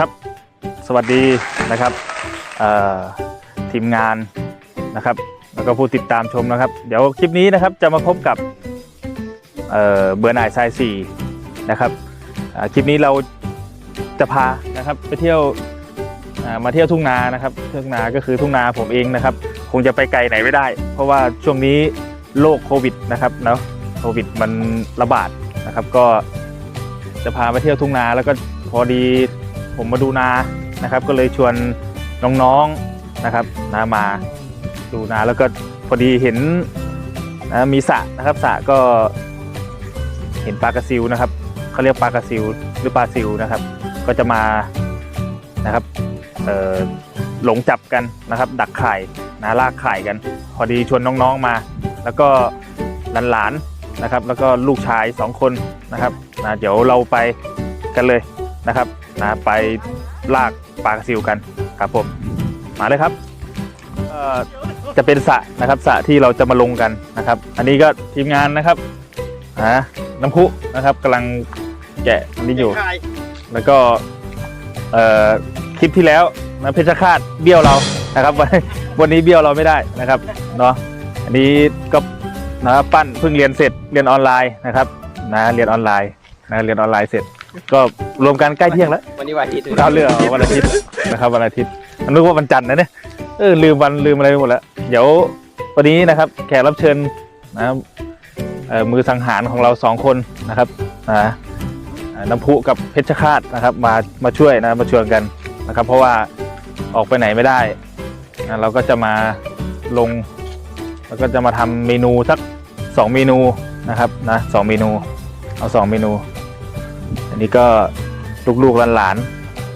ครับ สวัสดีนะครับทีมงานนะครับ แล้วก็ผู้ติดตามชมนะครับ เดี๋ยวคลิปนี้นะครับจะมาพบกับเอ่อเบอร์นายไซสี่นะครับคลิปนี้เราจะพานะครับไปเที่ยวมาเที่ยวทุ่งนานะครับทุ่งนาก็คือทุ่งนาผมเองนะครับ คงจะไปไกลไหนไม่ได้ เพราะว่าช่วงนี้โรคโควิดนะครับเนาะโควิดมันระบาดนะครับ ก็จะพาไปเที่ยวทุ่งนาแล้วก็พอดี ผมมาดูนานะครับ ก็เลยชวนน้องๆนะครับนามาดูนาแล้วก็พอดีเห็นนะมีสระนะครับสระก็เห็นปลากระซิวนะครับเขาเรียกปลากระซิวหรือปลาซิวนะครับ ก็จะมานะครับหลงจับกันนะครับ ดักไข่นะลากไข่กัน พอดีชวนน้องๆมา แล้วก็หลานๆนะครับ แล้วก็ลูกชายสองคนนะครับนะเดี๋ยวเราไปกันเลยนะครับ นะไปลากปลากระซิวกันครับผมมาเลยครับเอ่อจะเป็นสระนะครับสระที่เราจะมาลงกันนะครับ อันนี้ก็ทีมงานนะครับอ่าน้ำพุนะครับกำลังแกะอันนี้อยู่ แล้วก็เอ่อคลิปที่แล้วนะเพชรคาตเบี้ยวเรานะครับ วันวันนี้เบี้ยวเราไม่ได้นะครับเนาะอันนี้ก็นะปั้นเพิ่งเรียนเสร็จเรียนออนไลน์นะครับนะเรียนออนไลน์นะเรียนออนไลน์เสร็จ ก็รวมกันใกล้เที่ยงแล้ววันนี้วันอาทิตย์ก้าวเรือวันอาทิตย์นะครับวันอาทิตย์นึกว่าวันจันทร์นะเนี่ยเออลืมวันลืมอะไรไปหมดแล้วเดี๋ยววันนี้นะครับ แขกรับเชิญนะครับเอ่อมือสังหารของเราสองคนนะครับนะอ่าน้ำพุกับเพชรฆาตนะครับ มามาช่วยนะมาชวนกันนะครับ เพราะว่าออกไปไหนไม่ได้นะเราก็จะมาลง แล้วก็จะมาทำเมนูสักสองเมนูนะครับนะสองเมนูเอาสองเมนู อันนี้ก็ลูกๆหลาน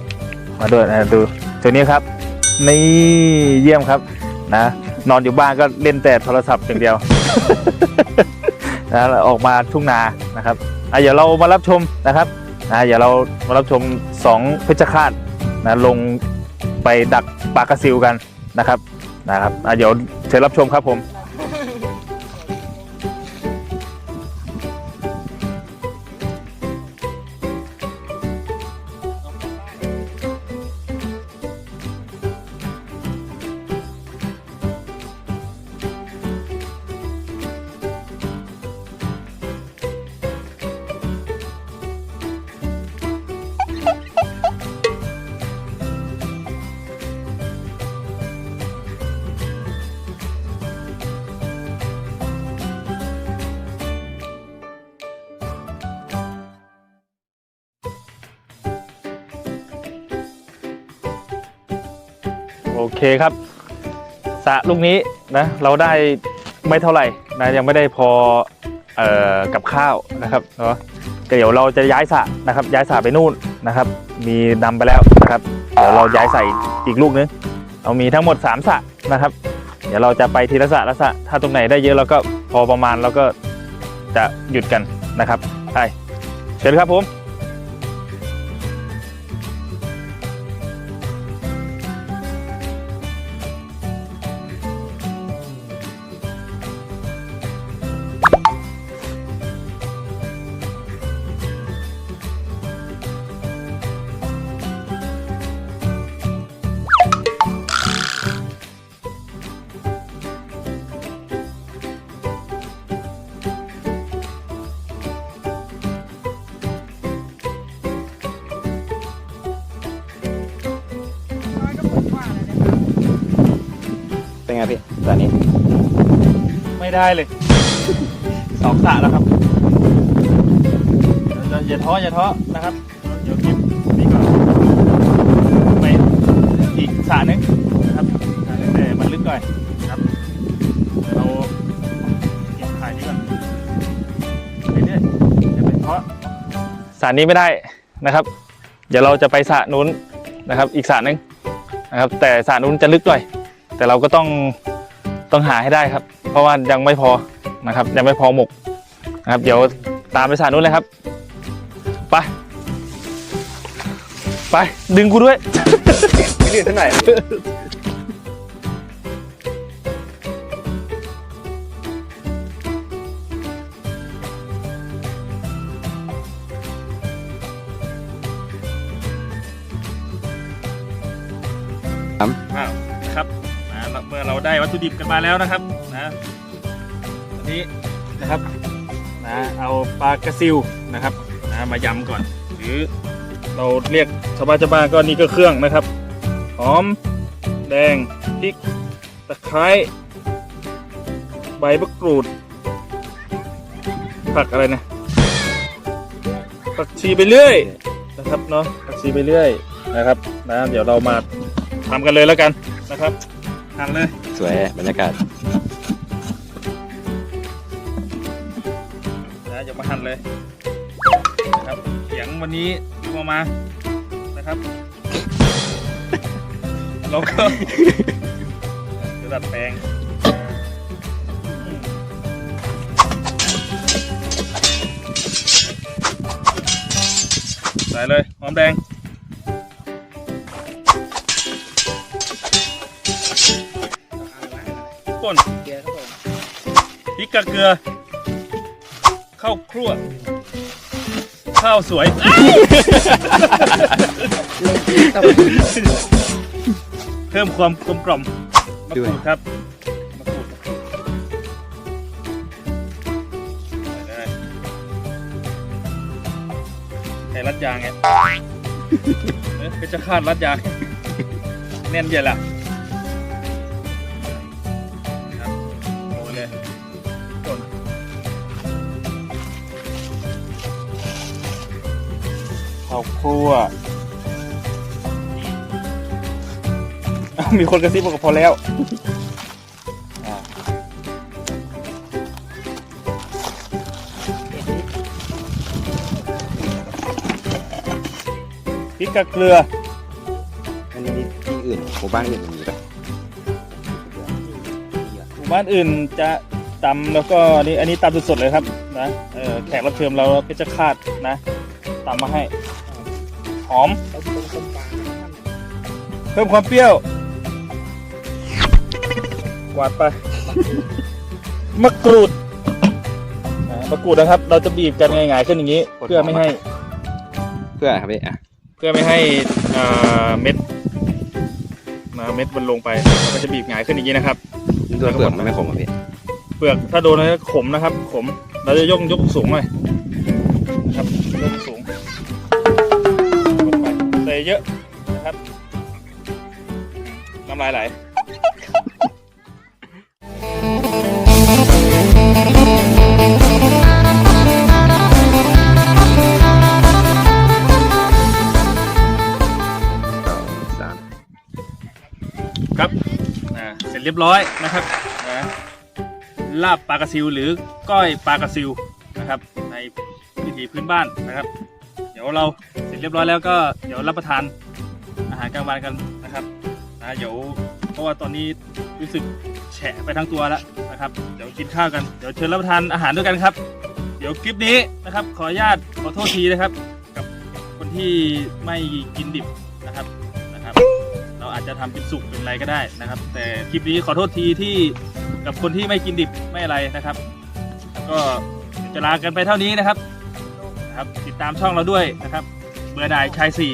ๆมาด้วยนะดูตัวนี้ครับ นี่เยี่ยมครับนะนอนอยู่บ้านก็เล่นแต่โทรศัพท์อย่างเดียวนะแล้วออกมาทุ่งนานะครับอะเดี๋ยวเรามารับชมนะครับนะเดี๋ยวเรามารับชมสองเพชรฆาตนะลงไปดักปลากระซิวกันนะครับนะครับอะเดี๋ยวเชิญรับชมครับผม เคครับสะลูกนี้นะเราได้ไม่เท่าไหร่นะยังไม่ได้พอเอ่อกับข้าวนะครับเนาะเดี๋ยวเราจะย้ายสะนะครับ ย้ายสะไปนู่นนะครับ มีนำไปแล้วนะครับ เดี๋ยวเราย้ายใส่อีกลูกนึงเรามีทั้งหมด3สะนะครับ เดี๋ยวเราจะไปทีละสะละสะถ้าตรงไหนได้เยอะเราก็พอประมาณเราก็จะหยุดกันนะครับไปเชิญครับผม เป็นไงพี่ตอนนี้ไม่ได้เลย สองสระแล้วครับอย่าอย่าท้ออย่าท้อนะครับเดี๋ยวเก็บนี่ก่อนไปอีกสระหนึงนะครับสระหนึงแต่มันลึกหน่อยนะครับเดี๋ยวเราเก็บถ่ายนี่ก่อนเรื่อยๆอย่าไปท้อสระนี้ไม่ได้นะครับ เดี๋ยวเราจะไปสระนู้นนะครับ อีกสระหนึงนะครับ แต่สระนู้นจะลึกหน่อย แต่เราก็ต้องต้องหาให้ได้ครับ เพราะว่ายังไม่พอนะครับ ยังไม่พอหมกนะครับ เดี๋ยวตามไปสานู้นเลยครับไปไปดึงกูด้วยไม่ลื่นเท่าไหร่ มื่อเราได้วัตถุดิบกันมาแล้วนะครับนะอันนี้นะครับนะเอาปลากระซิวนะครับนะมายำก่อน หรือเราเรียกชาวบ้านชาวบ้านก็นี่ก็เครื่องนะครับหอมแดงพริกตะไคร้ใบมะกรูด ผักอะไรนะผักชีไปเรื่อยนะครับเนาะผักชีไปเรื่อยนะครับนะเดี๋ยวเรามาทำกันเลยแล้วกันนะครับ หั่นเลย สวยบรรยากาศนะอย่ามาหั่นเลยนะครับเสียงวันนี้ดูมามานะครับเราก็จะดัดแปลงใส่เลยหอมแดง ป่นพริกกับเกลือ ข้าวครั่ว ข้าวสวยเพิ่มความกลมกล่อมมะกรูดครับมะกรูดใส่เลยใส่รัดยางไงเอ๊ะเป็นจะคาดรัดยาง แน่นเย็นละ ข้าวคั่วอ้าวมีคนกระซิบบอกว่าพอแล้วอ่าพริกกับเกลืออันนี้ที่อื่นหมู่บ้านอื่นมันมีปะหมู่บ้านอื่นจะตำแล้วก็นี่อันนี้ตำสดๆเลยครับนะเออแขกรับเชิญเราเพชรคาดนะตำมาให้ หอม เพิ่มความเปรี้ยว กวาดไป มะกรูดอ่ามะกรูดนะครับ เราจะบีบกันง่ายๆขึ้นอย่างนี้ เพื่อไม่ให้ เพื่ออะไรครับพี่อะเพื่อไม่ให้อ่าเม็ดมาเม็ดมันลงไปเราก็จะบีบหงายขึ้นอย่างนี้นะครับตัวเปลือกมันไม่ขมอะพี่เปลือกถ้าโดนแล้วขมนะครับ ขม เราจะยกยกสูงหน่อยนะครับยกสูงก เยอะนะครับน้ำลายไหลสองสามครับอ่าเสร็จเรียบร้อยนะครับนะลาบปลากระซิวหรือก้อยปลากระซิวนะครับ ในวิถีพื้นบ้านนะครับ ดี๋ยวเราเสร็จเรียบร้อยแล้วก็เดี๋ยวรับประทานอาหารกลางวันกันนะครับนะเดี๋ยวเพราะว่าตอนนี้รู้สึกแฉะไปทั้งตัวแล้วนะครับ เดี๋ยวกินข้าวกันเดี๋ยวเชิญรับประทานอาหารด้วยกันครับ เดี๋ยวคลิปนี้นะครับ ขออนุญาตขอโทษทีนะครับ กับคนที่ไม่กินดิบนะครับนะครับ เราอาจจะทำเป็นสุกเป็นอะไรก็ได้นะครับ แต่คลิปนี้ขอโทษทีที่กับคนที่ไม่กินดิบไม่อะไรนะครับแล้วก็จะลากันไปเท่านี้นะครับ นะครับ ติดตามช่องเราด้วยนะครับ เบื่อดายชายสี่